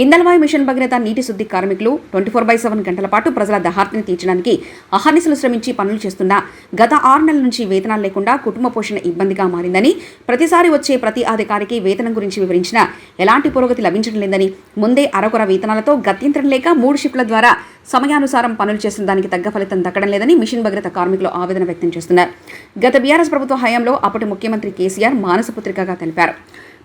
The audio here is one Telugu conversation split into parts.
ఇందల్వాయు మిషన్ భగీరథ నీటి శుద్ధి కార్మికులు ట్వంటీ ఫోర్ బై సెవెన్ గంటల పాటు ప్రజల దహార్తిని తీర్చడానికి అహర్నిశలు శ్రమించి పనులు చేస్తున్నా గత ఆరు నెలల నుంచి వేతనాలు లేకుండా కుటుంబ పోషణ ఇబ్బందిగా మారిందని ప్రతిసారి వచ్చే ప్రతి అధికారికి వేతనం గురించి వివరించినా ఎలాంటి పురోగతి లభించడం లేదని ముందే అరకొర వేతనాలతో గత్యంతరం లేక మూడు షిఫ్ట్ల ద్వారా సమయానుసారం పనులు చేసిన దానికి తగ్గ ఫలితం దక్కడం లేదని మిషన్ భగ్రత కార్మికులు ఆవేదన వ్యక్తం చేస్తున్నారు. గత బీఆర్ఎస్ ప్రభుత్వ హయాంలో అప్పటి ముఖ్యమంత్రి కేసీఆర్ మానసపుత్రికగా తెలిపారు.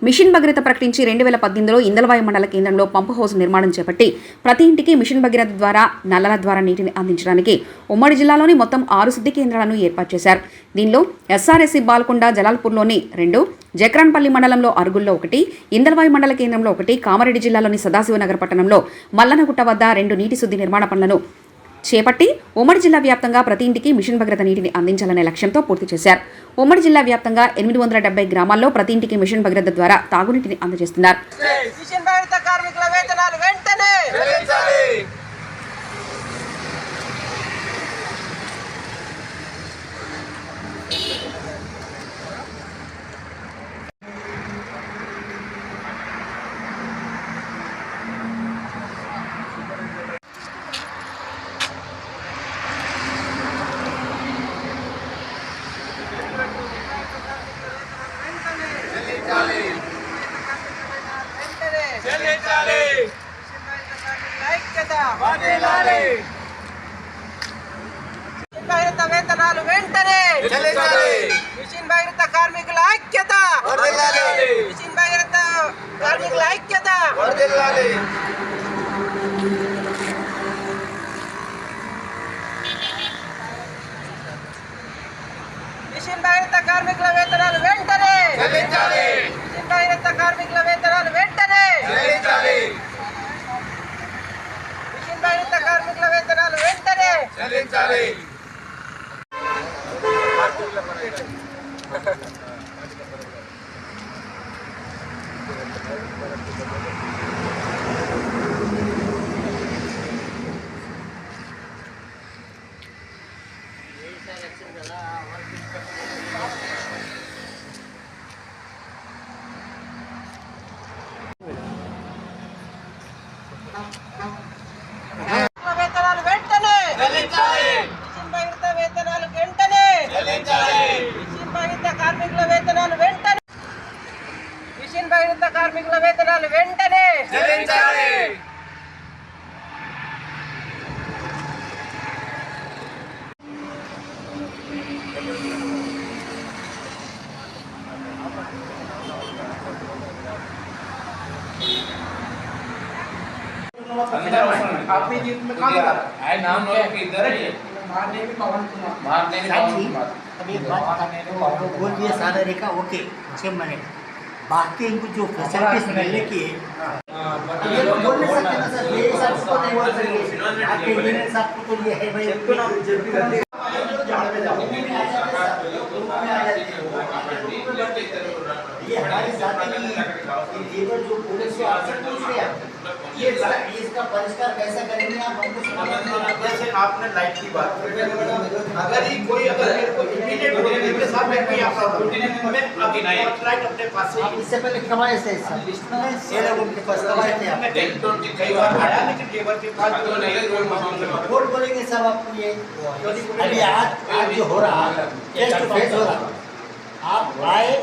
మిషన్ భగీరథ ప్రకటించి రెండు వేల పద్దెనిమిదిలో ఇందలవాయు మండల కేంద్రంలో పంపు హౌస్ నిర్మాణం చేపట్టి ప్రతి ఇంటికి మిషన్ భగీరథ ద్వారా నల్లల ద్వారా నీటిని అందించడానికి ఉమ్మడి జిల్లాలోని మొత్తం ఆరు శుద్ధి కేంద్రాలను ఏర్పాటు చేశారు. దీనిలో ఎస్ఆర్ఎస్సి బాల్కొండ జలాల్పూర్లోని రెండు జక్రాన్పల్లి మండలంలో అరుగుల్లో ఒకటి ఇందల్వాయి మండల కేంద్రంలో ఒకటి కామారెడ్డి జిల్లాలోని సదాశివనగర్ పట్టణంలో మల్లనగుట్ట వద్ద రెండు నీటి శుద్ధి నిర్మాణ పనులను చేపట్టి ఉమ్మడి జిల్లా వ్యాప్తంగా ప్రతి ఇంటికి మిషన్ భగీరథ నీటిని అందించాలనే లక్ష్యంతో పూర్తి చేశారు. ఉమ్మడి జిల్లా వ్యాప్తంగా ఎనిమిది వందల డెబ్బై గ్రామాల్లో ప్రతి ఇంటికి మిషన్ భగీరథ ద్వారా తాగునీటిని అందజేస్తున్నారు మిషన్ భగీరథ కార్మికుల వేతనాలు వెంటనే వెంటనే చెల్లించాలి మిషన్ భగీరథ కార్మికుల ఐక్యత వర్ధిల్లాలి మిషన్ భగీరథ వేతనాలు వెంటనే చెల్లించాలి మిషన్ భగీరథ కార్మికుల ఐక్యత వర్ధిల్లాలి మిషన్ భగీరథ కార్మికుల ఐక్యత వర్ధిల్లాలి మిషన్ భగీరథ కార్మికుల వేతనాలు వెంటనే చెల్లించాలి మిషన్ భగీరథ కార్మికుల వేతనాలు వెంటనే చెల్లించాలి మిషన్ భగీరథ కార్మికుల వేతనాలు చెల్లించాలి आपने जीत में कहाँ मिला आई नाम नो कि इधर है मारने में पवन कुमार। मारने में पवन कुमार। अभी एक बोल दिया सारा रेखा ओके छः मिनट। बाकी इनको जो फैसिलिटीज़ मिलने की है। ये बोल नहीं ना सर ये सबको नहीं बोल सकते आपके इंजीनियर साहब को तो ये तो है भाई। परिष्कार कैसा करेंगे आप? हमको जैसे आपने लाइट की बात अगर ही कोई अगर मेरे को इमीडिएट बोले मेरे साथ में कोई आपका मैं अभी लाइट अपने पास से आप इससे पहले कमाए लिस्ट ये लोग उनके पास कमाए थे आप। कई बार आया लेकिन लेबर के पास जो नहीं कोई मामला वोट बोलेंगे सब आपको ये अभी आज आज जो हो रहा फेस टू फेस हो रहा आप आए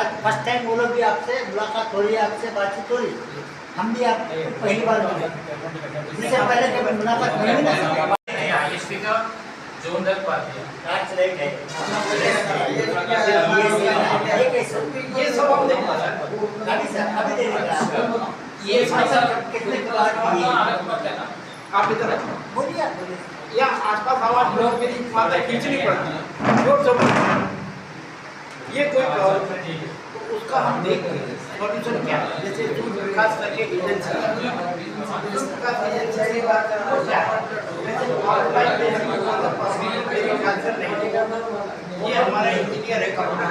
आज फ़र्स्ट टाइम वो लोग भी आपसे मुलाकात हो रही है आपसे बातचीत हो रही है। हम भी आप पहली बार मिले इससे पहले कभी मुलाकात नहीं जोन पाती है आज है ये ये कैसे ये सब हम देखना चाहते अभी सर अभी दे देंगे आपको ये सब कितने क्लास किए आप इधर बोलिए या आसपास आवाज़ लोग मेरी माता खींचनी पड़ती है। ज़ोर ये कोई प्रॉब्लम नहीं है। तो उसका हम देख रहे हैं। सॉल्यूशन क्या जैसे दूध विकास करके एजेंसी विकास एजेंसी की बात कर रहा हूँ? क्या वैसे ऑनलाइन बेसिक आंसर नहीं ये हमारा इंजीनियर है। कपड़ा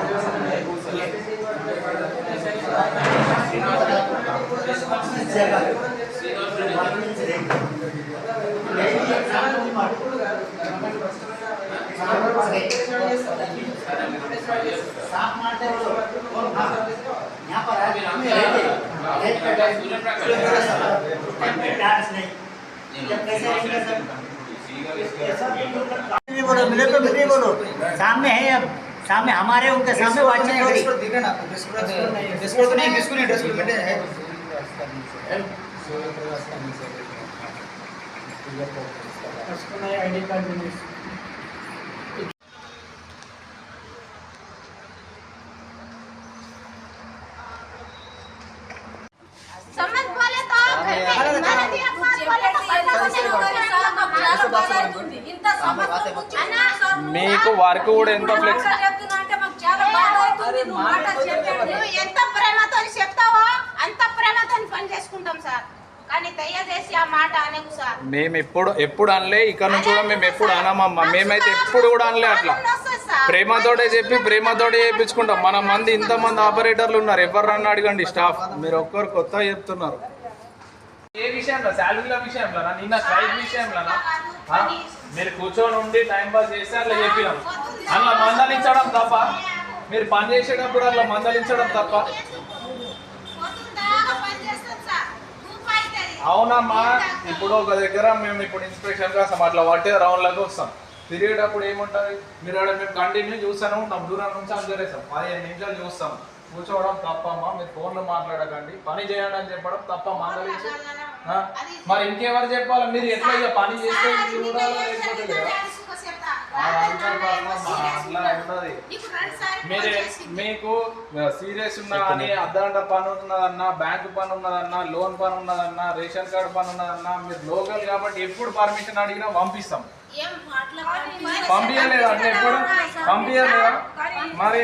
साफ़ मारते हो और यहाँ पर आए सूर्य नहीं बोलो मिले तो भी नहीं बोलो सामने है अब सामने हमारे उनके सामने वाचन हो रही ड्रेस नहीं किसको नहीं ड्रेस बैठे है सूर्य नहीं आईडी कार्ड नहीं మీకు వర్క్ కూడా ఎంత ఫ్లెక్స్ నువ్వు ఎంత ప్రేమతో చెప్తావో అంత ప్రేమతో పని చేసుకుంటాం సార్. కానీ దయచేసి ఆ మాట అనకు సార్. మేము ఎప్పుడు ఎప్పుడు అనలే ఇక్కడ నుంచి కూడా మేము ఎప్పుడు అనమమ్మా. మేమైతే ఎప్పుడు కూడా అనలే అట్లా. ప్రేమతోటే చెప్పి ప్రేమతోటే చేయించుకుంటాం మన మంది ఇంతమంది ఆపరేటర్లు ఉన్నారు. ఎవరు అడగండి స్టాఫ్. మీరు ఒక్కరు కొత్త చెప్తున్నారు. ఏ విషయంలో? శాలరీల విషయంలో నిన్న స్ట్రైక్ విషయంలో మీరు కూర్చొని ఉండి టైం పాస్ చేస్తే అట్లా చెప్పినాం. అట్లా మందలించడం తప్ప మీరు పని చేసేటప్పుడు అట్లా మందలించడం తప్ప. అవునమ్మా ఇప్పుడు ఒక దగ్గర మేము ఇప్పుడు ఇన్స్పెక్షన్ కోసం అట్లా పట్టే రౌండ్లకు వస్తాం. తిరిగేటప్పుడు ఏముంటుంది? మీరు అక్కడ మేము కంటిన్యూ చూస్తూనే ఉంటాం. దూరం నుంచి అందరేస్తాం పదిహేను నిమిషాలు చూస్తాం. కూర్చోవడం తప్పమ్మా మీరు ఫోన్లో మాట్లాడకండి. పని చేయండి అని చెప్పడం తప్ప ఆ? మరి ఇంకెవరు చెప్పాలి? మీరు ఎట్లా పని చేస్తే చూడాలా లేకపోతే అట్లా మీరే చేసింది. మీకు సీరియస్ ఉన్నా అని అద్దంట పని ఉన్నదన్నా బ్యాంకు పని ఉన్నదన్నా లోన్ పని ఉన్నదన్నా రేషన్ కార్డు పని ఉన్నదన్నా మీరు లోకల్ కాబట్టి ఎప్పుడు పర్మిషన్ అడిగినా పంపిస్తాం? పంపించలేదా అంటే ఎప్పుడు పంపించలేదా మరి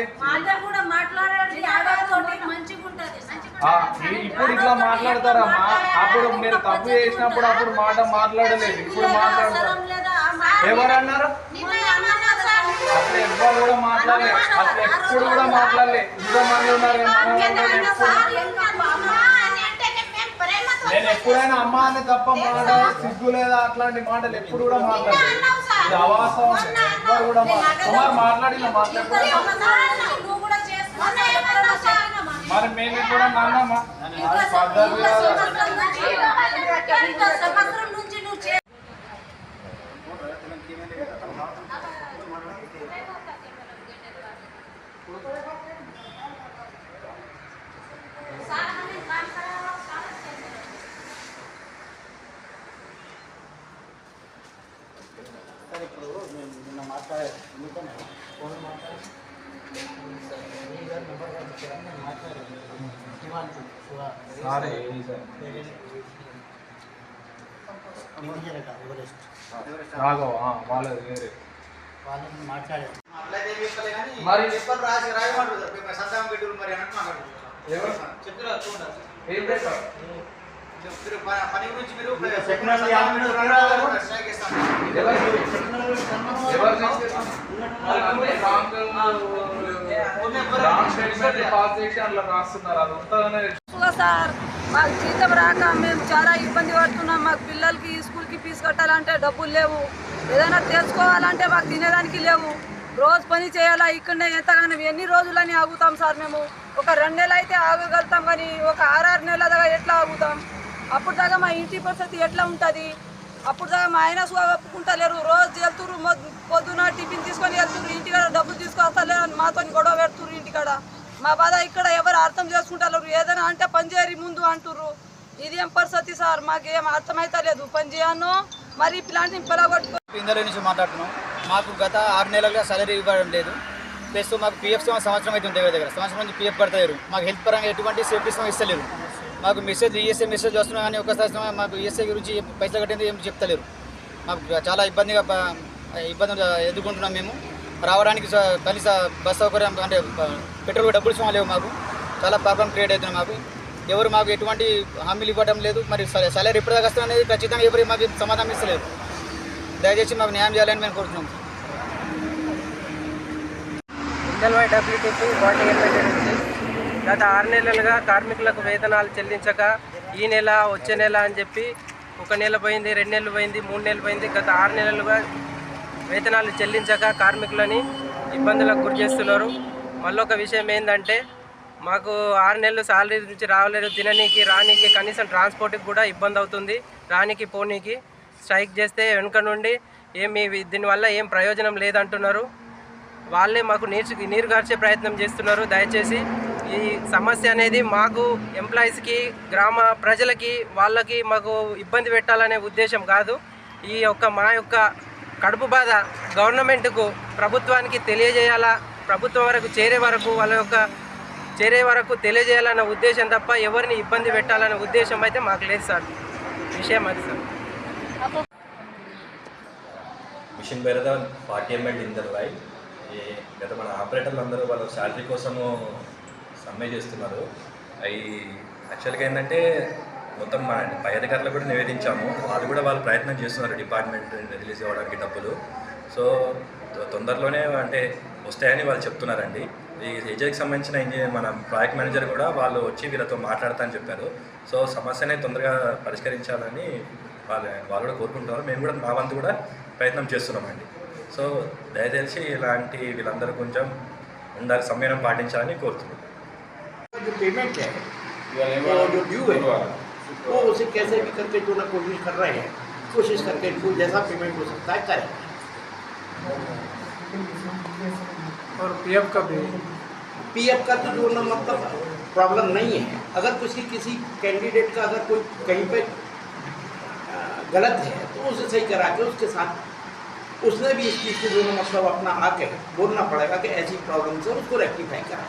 ఇప్పుడు ఇట్లా మాట్లాడతారమ్మా అప్పుడు మీరు తప్పు చేసినప్పుడు అప్పుడు మాట మాట్లాడలేదు. ఇప్పుడు మాట్లాడతారు. అవసరం లేదా ఆ మాట ఎవరు అన్నారు నిన్న ఏమన్నా సార్? ఎవరు కూడా మాట్లాడలే అసలు ఎప్పుడు కూడా మాట్లాడలే ఇంతమంది ఉన్నారు నేను ఎప్పుడైనా అమ్మ అని తప్ప మాట సిగ్గు లేదా అట్లాంటి మాటలు ఎప్పుడు కూడా మాట్లాడలేదు ఇది అవాసం ఎవరు కూడా మా- కుమార్ మాట్లాడిన మాట్లాడుకో మరి మేము కూడా అన్నామా పద్ధతి కాదు అసలు. సంవత్సరం నుంచి నువ్వు చే సార్ ఇప్పుడు మేము నిన్న మాట్లాడే ఎందుకని ఫోన్ మాట్లాడి మీ గారు నెంబర్ గారు ఇచ్చారని నేను మాట్లాడాను శివాంశు శివ సారీ, ఏది సార్? మేనేజర్ కాదు ఎవరెస్ట్ రాఘవ ఆ, వాళ్ళది వేరే. వాళ్ళని మాట్లాడారు. మరి పేపర్ రాసి రాయమంటారు పేపర్ సంతకం పెట్టు మరి అన్నట్టు మాట్లాడుతున్నారు. చెప్తున్నారు చూడండి. ఏం చేస్తారు పని గురించి మీరు రాస్తున్నారు అది ఎక్కువ సార్ మాకు జీతం రాక మేము చాలా ఇబ్బంది పడుతున్నాం. మాకు పిల్లలకి స్కూల్కి ఫీజు కట్టాలంటే డబ్బులు లేవు. ఏదైనా తెలుసుకోవాలంటే మాకు తినేదానికి లేవు. రోజు పని చేయాలా ఇక్కడనే ఎంతగానో ఎన్ని రోజులని ఆగుతాం సార్ మేము. ఒక రెండు నెలలు అయితే ఆగగలుగుతాం కానీ ఒక ఆరారు నెలల దాకా ఎట్లా ఆగుతాం? అప్పుడు దాకా మా ఇంటి పరిస్థితి ఎట్లా ఉంటుంది? అప్పుడు దాకా మా ఆయన సుఖ ఒప్పుకుంటలేరు. రోజు వెళ్తురు పొద్దున టిఫిన్ తీసుకొని వెళ్తురు ఇంటికాడ డబ్బులు తీసుకొస్తలేరు అని మాతో గొడవ పెడుతురు ఇంటికాడ. మా బాధ ఇక్కడ ఎవరు అర్థం చేసుకుంటారు? ఏదైనా అంటే పనిచేయరి ముందు అంటుర్రు. ఇది ఏం పరిస్థితి సార్? మాకేం అర్థమైతలేదు లేదు. పనిచేయను మరి ప్లాంట్ని పిలగొట్టుకో ఇందులో నుంచి మాట్లాడుతున్నాం. మాకు గత ఆరు నెలలుగా సాలరీ ఇవ్వడం లేదు. ప్లస్ మాకు పిఎఫ్ సంవత్సరం అయితే ఉంది దగ్గర. సంవత్సరం నుంచి పిఎఫ్ కడతలేరు. మాకు హెల్త్ పరంగా ఎటువంటి సేఫ్టీ ఇస్తలేరు. మాకు మెసేజ్ ఈఎస్ఐ మెసేజ్ వస్తున్నా కానీ ఒకసారి మాకు ఈఎస్ఐ గురించి పైసలు కట్టింది ఏం చెప్తలేరు. మాకు చాలా ఇబ్బందిగా ఇబ్బంది ఇబ్బందులు ఎదుర్కొంటున్నాం మేము. రావడానికి స- కనీస బస్ సౌకర్యం అంటే పెట్రోల్ డబ్బులు సమ లేవు మాకు. చాలా ప్రాబ్లం క్రియేట్ అవుతుంది మాకు. ఎవరు మాకు ఎటువంటి హామీలు ఇవ్వడం లేదు. మరి సాలరీ ఎప్పుడు దాకా వస్తుంది అనేది ఖచ్చితంగా ఎవరు మాకు సమాధానం ఇస్తలేదు దయచేసి మాకు న్యాయం చేయాలని మేము కోరుతున్నాం. డబ్ల్యూటీపీ గత ఆరు నెలలుగా కార్మికులకు వేతనాలు చెల్లించక ఈ నెల వచ్చే నెల అని చెప్పి ఒక నెల పోయింది రెండు నెలలు పోయింది మూడు నెలలు పోయింది. గత ఆరు నెలలుగా వేతనాలు చెల్లించక కార్మికులని ఇబ్బందులకు గురి చేస్తున్నారు. మళ్ళొక విషయం ఏంటంటే మాకు ఆరు నెలలు శాలరీ నుంచి రావలేదు తిననీకి రానీకి కనీసం ట్రాన్స్పోర్ట్కి కూడా ఇబ్బంది అవుతుంది రానీకి పోనీకి. స్ట్రైక్ చేస్తే వెనుక నుండి ఏమి దీనివల్ల ఏం ప్రయోజనం లేదంటున్నారు. వాళ్ళే మాకు నీరు నీరు గార్చే ప్రయత్నం చేస్తున్నారు. దయచేసి ఈ సమస్య అనేది మాకు ఎంప్లాయీస్కి గ్రామ ప్రజలకి వాళ్ళకి మాకు ఇబ్బంది పెట్టాలనే ఉద్దేశం కాదు. ఈ యొక్క మా యొక్క కడుపు బాధ గవర్నమెంట్కు ప్రభుత్వానికి తెలియజేయాలా? ప్రభుత్వం వరకు చేరే వరకు వాళ్ళ యొక్క చేరే వరకు తెలియజేయాలన్న ఉద్దేశం తప్ప ఎవరిని ఇబ్బంది పెట్టాలన్న ఉద్దేశం అయితే మాకు లేదు సార్. విషయం అది సార్. మిషన్ బెరద ఫార్టీ ఎంఎల్ ఇందర్ లైన్ ఈ గత మన ఆపరేటర్లు అందరూ వాళ్ళ శాలరీ కోసము సమ్మె చేస్తున్నారు. అవి యాక్చువల్గా ఏంటంటే మొత్తం మన పై అధికారులు కూడా నివేదించాము. వాళ్ళు కూడా వాళ్ళు ప్రయత్నం చేస్తున్నారు డిపార్ట్మెంట్ రిలీజ్ అవ్వడానికి డబ్బులు. సో తొందరలోనే అంటే వస్తాయని వాళ్ళు చెప్తున్నారండి ఈ ఏజెకి సంబంధించిన ఇంజనీర్ మన ప్రాజెక్ట్ మేనేజర్ కూడా వాళ్ళు వచ్చి వీళ్ళతో మాట్లాడతా అని చెప్పారు సో సమస్యని తొందరగా పరిష్కరించాలని వాళ్ళు వాళ్ళు కూడా కోరుకుంటున్నారు మేము కూడా మా వంతు కూడా ప్రయత్నం చేస్తున్నామండి సో దయచేసి ఇలాంటి వీళ్ళందరూ కొంచెం ఉండాలి సంయమనం పాటించాలని కోరుతున్నాం जो पेमेंट है वो जो ड्यू है वो उसे कैसे भी करके जो ना कोशिश कर रहे हैं कोशिश करके इनको जैसा पेमेंट हो सकता है करें और पीएफ का भी। पीएफ का तो जो ना मतलब प्रॉब्लम नहीं है। अगर किसी किसी कैंडिडेट का अगर कोई कहीं पे गलत है तो उसे सही करा के उसके साथ, उसने भी इस चीज़ को जो ना मतलब अपना आके बोलना पड़ेगा कि ऐसी प्रॉब्लम से उसको रेक्टिफाई करा।